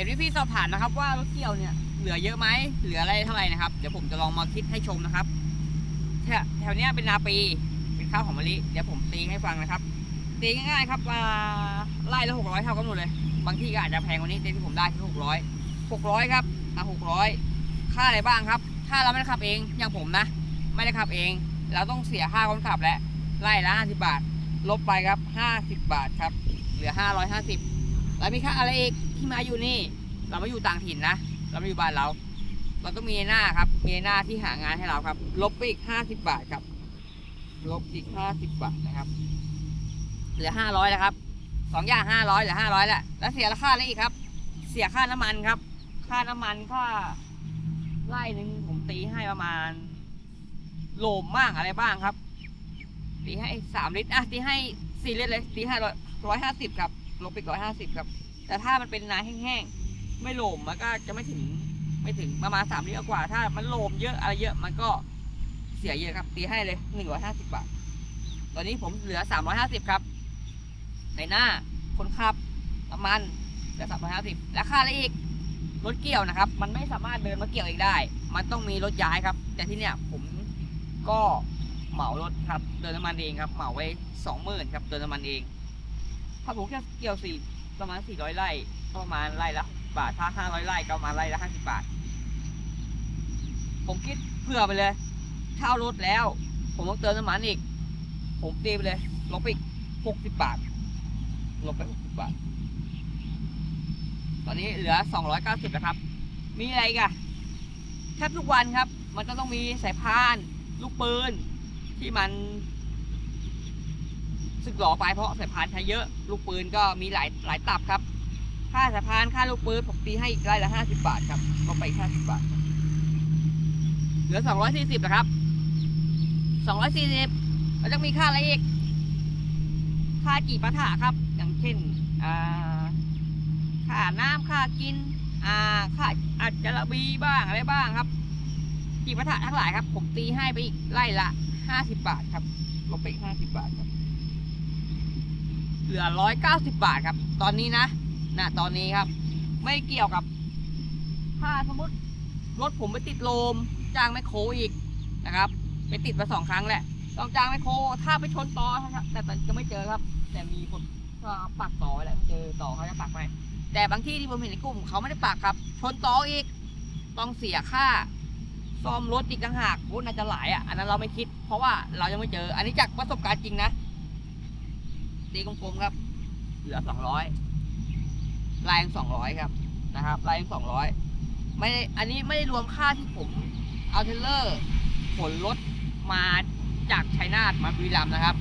ห็นพี่พี่ๆสอบถามนะครับ ว่ารถเกี่ยวเนี่ยเหลือเยอะไหมเหลืออะไรเท่าไหร่นะครับเดี๋ยวผมจะลองมาคิดให้ชมนะครับแถวเนี้ยเป็นนาปีเป็นข้าวหอมมะลิเดี๋ยวผมตีให้ฟังนะครับตีง่ายๆครับว่าไล่ละหกร้อยเท่ากันหมดเลย บางที่ก็อาจจะแพงกว่านี้แต่ที่ผมได้คือหกร้อยหกร้อยครับอะหกร้อยค่าอะไรบ้างครับ ถ้าเราไม่ได้ขับเองอย่างผมนะ ไม่ได้ขับเอง เราต้องเสียค่าคนขับและไล่ละห้าสิบาท ลบไปครับห้าสิบบาทครับ เหลือห้าร้อยห้าสิบ แล้วมีค่าอะไรอีกที่มาอยู่นี่ เราไม่อยู่ต่างถิ่นนะ เราไม่อยู่บ้านเรา เราต้องมีในหน้าครับ มีในหน้าที่หางานให้เราครับ ลบไปอีกห้าสิบบาทครับ ลบอีกห้าสิบบาทนะครับ เหลือห้าร้อยแล้วครับสองอย่างห้าร้อยเหลือห้าร้อยแล้วแล้วเสียราคาอะไรอีกครับ เสียค่าน้ำมันครับ ค่าน้ำมันค่าไล่หนึ่งผมตีให้ประมาณโลมบ้างอะไรบ้างครับตีให้สามลิตรอะตีให้สี่ลิตรเลยตีให้ร้อยร้อยห้าสิบครับ ลบไปร้อยห้าสิบครับ แต่ถ้ามันเป็นนาแห้งๆ ไม่โลมมันก็จะไม่ถึงไม่ถึงประมาณสามลิตรกว่า ถ้ามันโลมเยอะอะไรเยอะมันก็เสียเยอะครับ ตีให้เลยหนึ่งร้อยห้าสิบบาท ตอนนี้ผมเหลือสามร้อยห้าสิบครับ ในหน้าคนขับน้ำมันเหลือสามร้อยห้าสิบและค่าอะไรอีกรถเกี่ยวนะครับ มันไม่สามารถเดินมาเกี่ยวเองได้ มันต้องมีรถย้ายครับ แต่ที่เนี่ยผมก็เหมารถครับ เดินน้ำมันเองครับ เหมาไว้สองหมื่นครับ เดินน้ำมันเอง ถ้าผมแค่เกี่ยวสี่ประมาณสี่ร้อยไร่ก็ประมาณไร่ละบาทถ้าห้าร้อยไร่ก็ประมาณไร่ละห้าสิบบาท ผมคิดเผื่อไปเลยเช่ารถแล้ว ผมต้องเติมน้ำมันอีก ผมตีไปเลยลบไปอีกหกสิบบาทลบไปหกสิบบาท ตอนนี้เหลือสองร้อยเก้าสิบแล้วครับ มีอะไรกันแทบทุกวันครับ มันก็ต้องมีสายพาน ลูกปืนที่มัน สึกหล่อไปเพราะสายพานใช้เยอะลูกปืนก็มีหลายหลายตับครับ ค่าสายพานค่าลูกปืนผมตีให้อีกไร่ละห้าสิบบาทครับลงไปห้าสิบบาท เหลือสองร้อยสี่สิบนะครับสองร้อยสี่สิบแล้วจะมีค่าอะไรอีก ค่ากี่ปะถะครับ อย่างเช่นค่าน้ำค่ากินค่าอาจจะระบีบ้างอะไรบ้างครับกี่ปะถะทั้งหลายครับ ผมตีให้ไปอีกไร่ละห้าสิบบาทครับลงไปอีกห้าสิบบาทครับ เหลือร้อยเก้าสิบาทครับ ตอนนี้นะนะตอนนี้ครับ ไม่เกี่ยวกับ ถ้าสมมติรถผมไปติดโลมจ้างแมโครอีกนะครับ ไปติดมาสองครั้งแหละต้องจ้างแมโครถ้าไปชนต่อครับแต่จะไม่เจอครับ แต่มีคนปักต่อไว้แล้วเจอต่อเขาจะปักไว้แต่บางที่ที่ผมเห็นในกลุ่มเขาไม่ได้ปักครับ ชนต่ออีก ต้องเสียค่าซ่อมรถอีกต่างหากโอ้น่าจะหลายอะอันนั้นเราไม่คิด เพราะว่าเรายังไม่เจอ อันนี้จากประสบการณ์จริงนะ ตีกลมๆครับ เหลือสองร้อยลายสองร้อยครับนะครับ ลายสองร้อยไม่ได้อันนี้ไม่ได้รวมค่าที่ผมเอาเทรลเลอร์ขนรถมาจากชัยนาทมาบุรีรัมย์นะครับ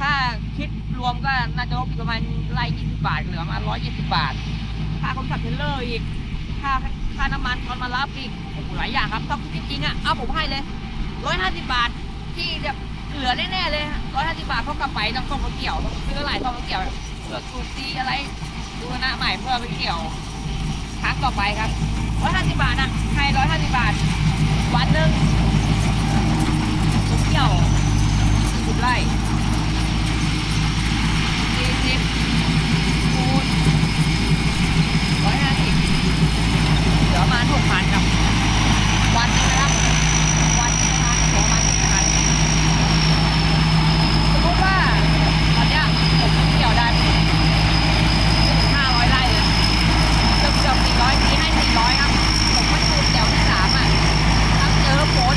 ถ้าคิดรวมก็น่าจะลบประมาณไล่ยี่สิบบาทเหลือประมาณร้อยยี่สิบบาท ค่าคนขับเทรลเลอร์อีก ค่าค่าน้ำมันตอนมารับอีกโอ้โหหลายอย่างครับต้องจริงๆอะเอาผมให้เลยร้อยห้าสิบบาทที่แบบ เหลือแน่ๆเลยร้อยห้าสิบบาทเพราะกลับไปต้องส่งรถเกี่ยวต้องซื้ออะไรต้องรถเกี่ยวเผื่อสูบซีอะไรดูหน้าใหม่เพื่อไปเกี่ยวครั้งต่อไปครับร้อยห้าสิบบาทนะให้ร้อยห้าสิบบาท วันหนึ่งผมเกี่ยวสี่สิบไร่สี่สิบคูณร้อยห้าสิบเหลือมาหกพันครับ วันหนึงนะครับ วันหนึงนะครับสองวันหนึ่งพันสมมติว่าตอนเนี้ยผมเกี่ยวได้ไม่ถึงห้าร้อยไร่เลยเกือบเกือบสี่ร้อยปีให้สี่ร้อยครับ ผมไม่ถูกเดี่ยวที่สามอะถ้าเจอฝน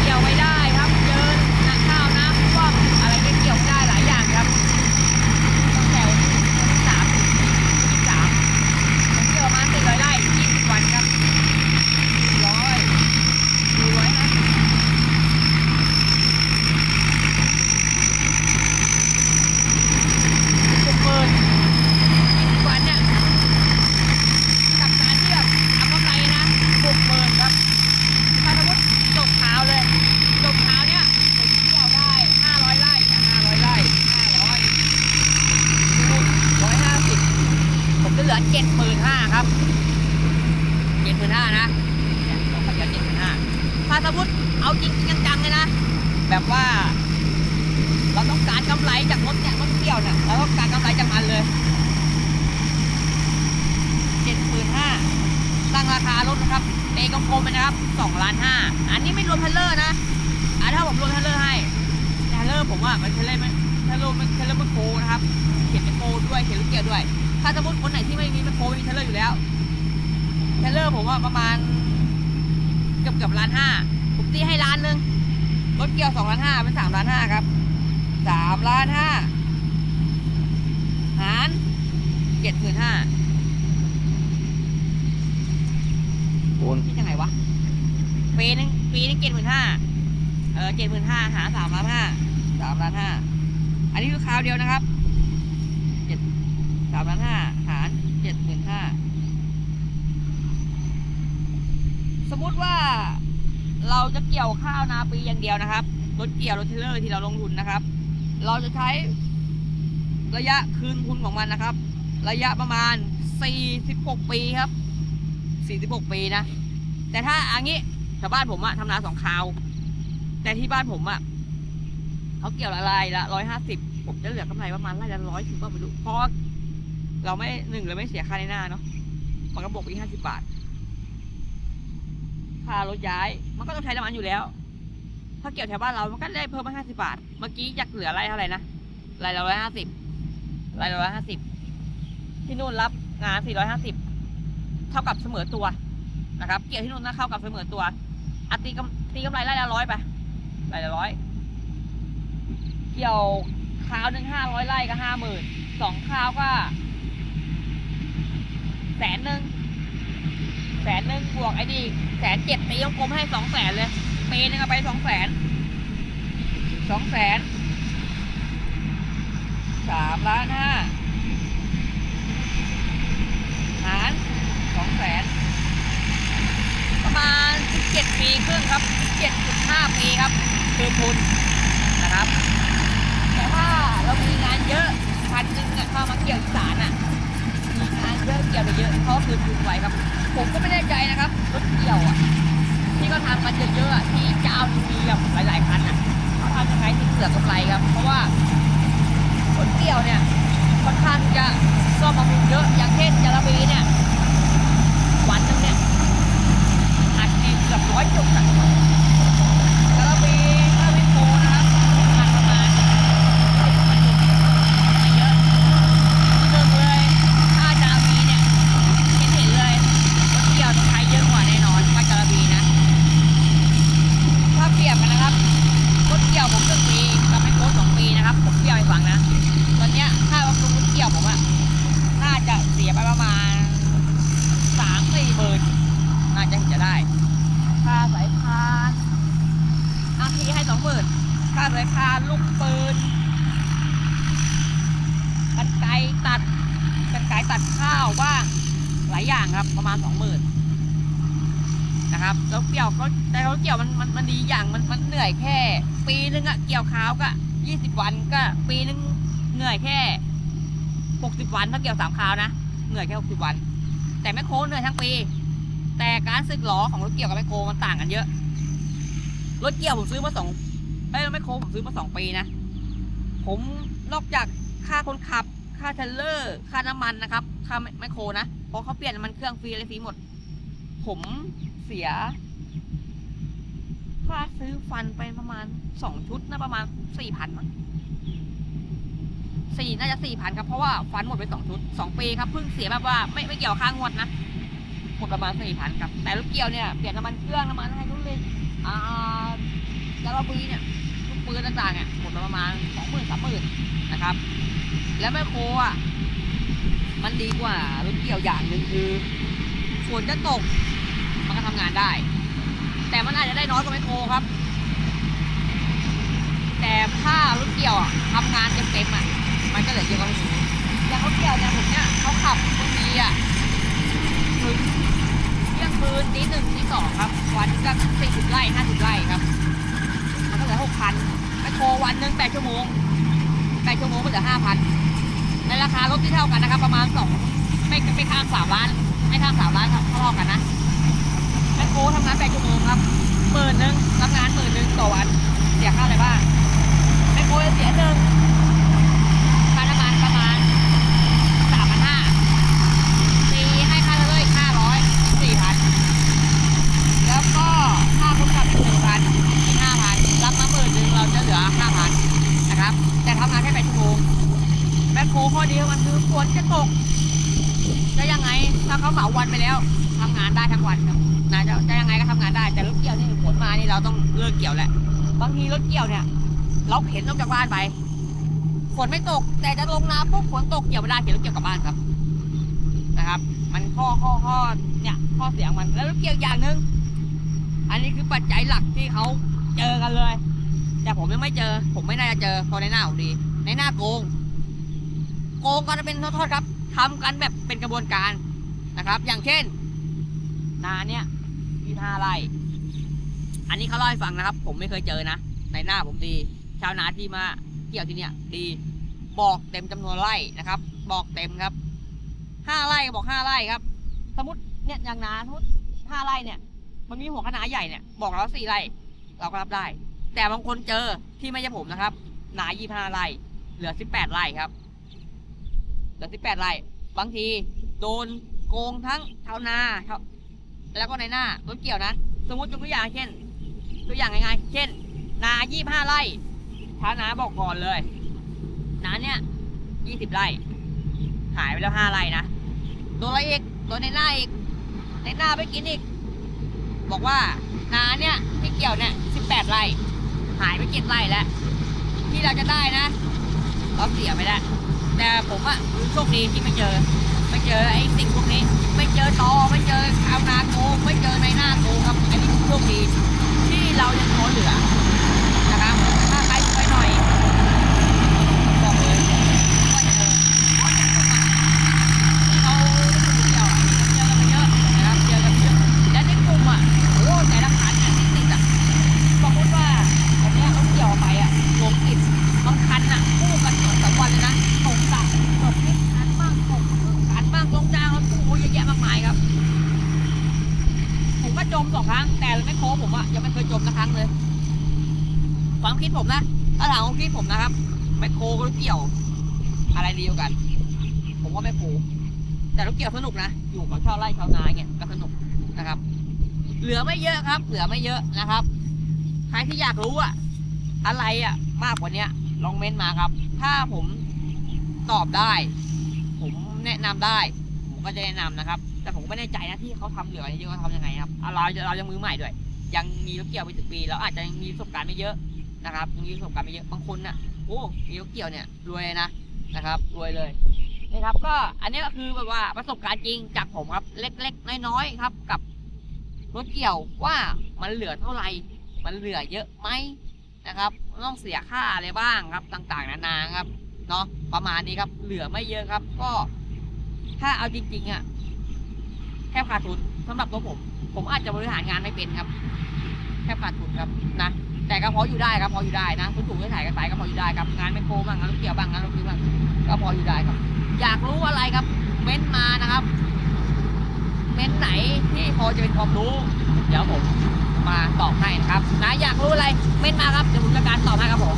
เกี่ยวไม่ได้ครับ เจอน้ำข้าวน้ำท่วมอะไรก็เกี่ยวไม่ได้หลายอย่างครับตั้งแต่วันที่สามถึงยี่สิบสามผมเกี่ยวประมาณสี่ร้อยไร่ยี่สิบวันครับสี่ร้อยดูร้อยห้าสิบหกหมื่นยี่สิบวันเนี่ย กับการที่แบบทำกำไรนะหกหมื่นครับ ถ้าสมมติจบเท้าเลยจบเท้าเนี่ยผมเที่ยวได้ห้าร้อยไร่ห้าร้อยไร่ห้าร้อยคูณร้อยห้าสิบผมจะเหลือเจ็ดหมื่นห้าครับเจ็ดหมื่นห้านะเนี่ยผมเหลือเจ็ดหมื่นห้าถ้าสมมติเอาจริงจังๆเลยนะ แบบว่า เราต้องการกำไรจากรถเนี่ยรถเที่ยวเนี่ยเราต้องการกำไรจากมันเลยเจ็ดพันห้าตั้งราคารถนะครับเอกกลมไปนะครับสองล้านห้าอันนี้ไม่รวมเทเลอร์นะอันถ้าผมรวมเทเลอร์ให้เทเลอร์ผมว่ามันเทเลอร์มันเทเลอร์มันเทเลอร์มันโคนะครับ เขียนเป็นโคด้วยเขียนลูกเกียร์ด้วย ถ้าสมมติคนไหนที่ไม่มีแมคโคมีเทเลอร์อยู่แล้วเทเลอร์ผมว่าประมาณ กือบเกือบล้านห้าผมตีให้ล้านหนึงรถเกี่ยวสองล้านห้าเป็นสามล้านห้าครับสามล้านห้าหารเจ็ดหมื่นห้าคูณคิดยังไงวะปีนึงปีนึงเจ็ดหมื่นห้าเออเจ็ดหมื่นห้าหาสามล้านห้าสามล้านห้าอันนี้คือคราวเดียวนะครับเจ็ดสามล้านห้าหารเจ็ดหมื่นห้าส มมุติว่าเราจะเกี่ยวข้าวนาปีอย่างเดียวนะครับ รถเกี่ยวรถเทรลเลอร์ที่เราลงทุนนะครับ เราจะใช้ระยะคืนทุนของมันนะครับ ระยะประมาณ 46 ปีครับ 46 ปีนะ แต่ถ้าอันนี้ชาวบ้านผมอะทำนาสองคราว แต่ที่บ้านผมอะเขาเกี่ยวละลายละร้อยห้าสิบผมจะเหลือกำไรประมาณไร่ละร้อยถึงก็ไม่รู้เพราะเราไม่หนึ่งเราไม่เสียค่าในหน้าเนาะมันก็บวกไปห้าสิบบาท ค่ารถย้าย มันก็ต้องใช้น้ำมันอยู่แล้ว ถ้าเกี่ยวแถวบ้านเรา มันก็ได้เพิ่มมาห้าสิบาท เมื่อกี้อยากเหลือไรเท่าไหร่นะไรละร้อยห้าสิบไรละร้อยห้าสิบที่นู่นรับงานสี่ร้อยห้าสิบเท่ากับเสมอตัวนะครับ เกี่ยวที่นู่นนะเข้ากับเสมอตัวอะตีกำตีกำไรไร่ละร้อยไปไร่ละร้อย เกี่ยวคราวหนึ่งห้าร้อยไร่ก็ห้าหมื่นสองคราวก็แสนหนึ่ง แสนหนึ่งบวกไอ้นี่แสนเจ็ดตีกลมให้สองแสนเลยปีนึงเอาไปสองแสนสองแสนสามล้านห้าหารสองแสนประมาณสิบเจ็ดปีครึ่งครับเจ็ดจุดห้าปีครับ คือทุนนะครับ แต่ถ้าเรามีงานเยอะพันหนึ่งอะเข้ามาเกี่ยวสานอะมีงานเยอะ กี่ยวไปเยอะเขาคือทุนไว้ครับ ผมก็ไม่แน่ใจนะครับรถเกี่ยวอะที่เขาทำกันเยอะๆที่เจ้ามีแบบหลายๆคันอะเขาทำยังไงที่เสือกกำไรครับ เพราะว่ารถเกี่ยวเนี่ยค่อนข้างจะซ่อมบำรุงเยอะอย่างเช่นจาระบีเนี่ยวันนึงเนี่ยอาจจะมีเกือบร้อยจุดอะจาระบีถ้าวิโคนะครับพันประมาณร้อยกว่าจุดไม่เยอะที่หนึ่งเลยถ้าจาระบีเนี่ยเห็นเห็นเลยรถเกี่ยวต้องใช้เยอะกว่าแน่นอนถ้าจาระบีนะ ถ้าเปรียบกันนะครับรถเกี่ยวผมหนึ่งปีกับเป็นโค้ดสองปีนะครับ ผมเกี่ยวให้ฟังนะ ตอนเนี้ยถ้าบำรุงรถเกี่ยวผมอะน่าจะเสียไปประมาณสามสี่หมื่นน่าจะเห็นจะได้ ค่าสายพานอาทีให้สองหมื่น ค่าสายพานลูกปืนกันไกตัดกันไกตัดข้าวบ้างหลายอย่างครับประมาณสองหมื่นนะครับ แล้วเกี่ยวก็แต่รถเกี่ยวมันมันมันดีอย่างมันมันเหนื่อยแค่ ปีนึงอะเกี่ยวข้าวก็ยี่สิบวันก็ ปีนึงเหนื่อยแค่หกสิบวันถ้าเกี่ยวสามคราวนะเหนื่อยแค่หกสิบวัน แต่แมคโคเหนื่อยทั้งปี แต่การสึกหลอของรถเกี่ยวกับแมคโคมันต่างกันเยอะรถเกี่ยวผมซื้อมาสอง ไอ้ยรถแมคโครผมซื้อมาสองปีนะ ผมนอกจากค่าคนขับ ค่าเทรลเลอร์ ค่าน้ำมันนะครับ ค่าแมคโครนะ เพราะเขาเปลี่ยนน้ำมันเครื่องฟรีอะไรฟรีหมด ผมเสีย ค่าซื้อฟันไปประมาณสองชุดนะประมาณสี่พันมั้งสี่น่าจะสี่พันครับ เพราะว่าฟันหมดไปสองชุดสองปีครับเพิ่งเสียแบบว่าไม่ไม่เกี่ยวค่างวดนะหมดประมาณสี่พันครับ แต่รถเกี่ยวเนี่ยเปลี่ยนน้ำมันเครื่องน้ำมันให้นุ่นเลยอ่า จาระบีเนี่ยลูกปืนต่างๆเนี่ยหมดไปประมาณสองหมื่นสามหมื่นนะครับ แล้วแม่โคอะมันดีกว่ารถเกี่ยวอย่างหนึ่งคือฝนจะตกมันก็ทำงานได้ แต่มันอาจจะได้น้อยกว่าแมคโครครับ แต่ถ้ารถเกี่ยวอะทำงานเต็มๆอะมันก็เหลือเยอะกว่าแมคโคอย่างรถเกี่ยวเนี่ยผมเนี่ยเขาขับบางทีอะถึงเที่ยงคืนตีหนึ่งตีสองครับวันก็สี่สิบไร่ห้าสิบไร่ครับ เหลือหกพันแมคโครวันหนึ่งแปดชั่วโมงแปดชั่วโมงก็เหลือห้าพันในราคารถที่เท่ากันนะครับ ประมาณสองไม่ไม่ข้ามสามล้านไม่ข้ามสามล้านครับเท่ากันนะแมคโครทำงานแปดชั่วโมงครับหมื่นหนึ่งรับงานหมื่นหนึ่งต่อวัน เสียค่าอะไรบ้างแมคโครจะเสียหนึ่งค่าน้ำมันประมาณสามพันห้าตีให้ค่าเลยค่าร้อยสี่พัน จะยังไง ถ้าเขาเหมาวันไปแล้วทำงานได้ทั้งวันครับนะจะจะยังไงก็ทำงานได้ แต่รถเกี่ยวนี่ฝนมานี่เราต้องเลิกเกี่ยวแหละ บางทีรถเกี่ยวเนี่ย เราเข็นออกจากบ้านไปฝนไม่ตก แต่จะลงน้ำปุ๊บฝนตกเกี่ยวไม่ได้เข็นรถเกี่ยวกลับบ้านครับนะครับ มันข้อข้อข้อเนี่ยข้อเสียงมันแล้วรถเกี่ยวอย่างหนึ่งอันนี้คือปัจจัยหลักที่เขาเจอกันเลย แต่ผมยังไม่เจอ ผมไม่น่าจะเจอเพราะในหน้าผมดี ในหน้าโกง โกงก็จะเป็นทอดๆครับ ทำกันแบบเป็นกระบวนการนะครับ อย่างเช่น นาเนี่ยมีห้าไร่อันนี้เขาเล่าให้ฟังนะครับ ผมไม่เคยเจอนะ ในหน้าผมดี ชาวนาที่มาเกี่ยวที่เนี่ยดีบอกเต็มจำนวนไร่นะครับ บอกเต็มครับห้าไร่บอกห้าไร่ครับ สมมติเนี่ยอย่างนาสมมติห้าไร่เนี่ย มันมีหัวคะนาใหญ่เนี่ย บอกเราสี่ไร่เราก็รับได้ แต่บางคนเจอที่ไม่ใช่ผมนะครับนายี่ห้าไร่เหลือสิบแปดไร่ครับ เหลือสิบแปดไร่บางทีโดนโกงทั้งชาวนาชาวแล้วก็ในหน้ารถเกี่ยวนะ สมมติยกตัวอย่างเช่น ตัวอย่างง่ายๆเช่น นายี่ห้าไร่ชาวนาบอกก่อนเลยนาเนี่ยยี่สิบไร่หายไปแล้วห้าไร่นะโดนอะไรอีกโดนในหน้าอีกในหน้าไปกินอีก บอกว่านาเนี่ยที่เกี่ยวเนี่ยสิบแปดไร่หายไปเจ็ดไร่แล้วที่เราจะได้นะเราเสียไปแล้ว แต่ผมอะโชคดีที่ไม่เจอ ไม่เจอไอ้สิ่งพวกนี้ ไม่เจอตอไม่เจอชาวนาโกงไม่เจอในหน้าโกงครับ อันนี้โชคดีที่เรายังพอเหลือนะครับ ถ้าใครช่วยหน่อย บอกเลยว่าเจอเพราะอย่างผมอะที่เขาเกี่ยวอะเจอกันมาเยอะนะครับเจอกันมาเยอะและในกลุ่มอะโอ้แต่ละคันเนี่ยที่ติดอะสมมติว่าวันเนี้ยเขาเกี่ยวไปอะหลงติดบางคันอะคู่กันสองสามวันเลยนะตกตักตกนิดคันบ้างตกครึ่งคันบ้างลงจ้างเขาคู่เยอะแยะมากมายครับ ผมก็จมสองครั้ง แต่ไม่โค้ผมอะยังไม่เคยจมสักครั้งเลย ความคิดผมนะ ถ้าถามความคิดผมนะครับแมคโครกับรถเกี่ยว อะไรดีกว่ากัน ผมว่าแมคโครแต่รถเกี่ยวสนุกนะ อยู่กับชาวไร่ชาวนาเนี่ยก็สนุกนะครับ เหลือไม่เยอะครับ เหลือไม่เยอะนะครับ ใครที่อยากรู้อะอะไรอะมากกว่าเนี้ยลองเม้นต์มาครับ ถ้าผมตอบได้ ผมแนะนำได้ ผมก็จะแนะนำนะครับ แต่ผมไม่แน่ใจนะที่เขาทำเหลือเยอะเขาทำยังไงครับเราเรายังมือใหม่ด้วย ยังมีรถเกี่ยวไปสิบปี เราอาจจะยังมีประสบการณ์ไม่เยอะ นะครับยังมีประสบการณ์ไม่เยอะบางคนน่ะโอ้มีรถเกี่ยวเนี่ยรวยนะนะครับรวยเลยนะครับก็อันนี้ก็คือแบบว่าประสบการณ์จริงจากผมครับเล็กๆ น้อยๆครับ กับรถเกี่ยวว่ามันเหลือเท่าไหร่มันเหลือเยอะไหมนะครับต้องเสียค่าอะไรบ้างครับต่างๆ นานาครับเนาะประมาณนี้ครับ เหลือไม่เยอะครับ ก็ถ้าเอาจริงๆอะแค่ขาดทุนสำหรับตัวผม ผมอาจจะบริหารงานไม่เป็นครับ แค่ขาดทุนครับนะ แต่ก็พออยู่ได้ครับพออยู่ได้นะคุณถูกๆถ่ายกันไปก็พออยู่ได้ครับงานไม่โคบ้างงานรถเกี่ยวบ้างงานรถซื้บ้างก็พออยู่ได้ครับ อยากรู้อะไรครับ เม้นมานะครับ เม้นไหนที่พอจะเป็นความรู้ เดี๋ยวผมมาตอบให้นะครับนะอยากรู้อะไรเม้นมาครับเดี๋ยวผมจะการตอบให้ครับผม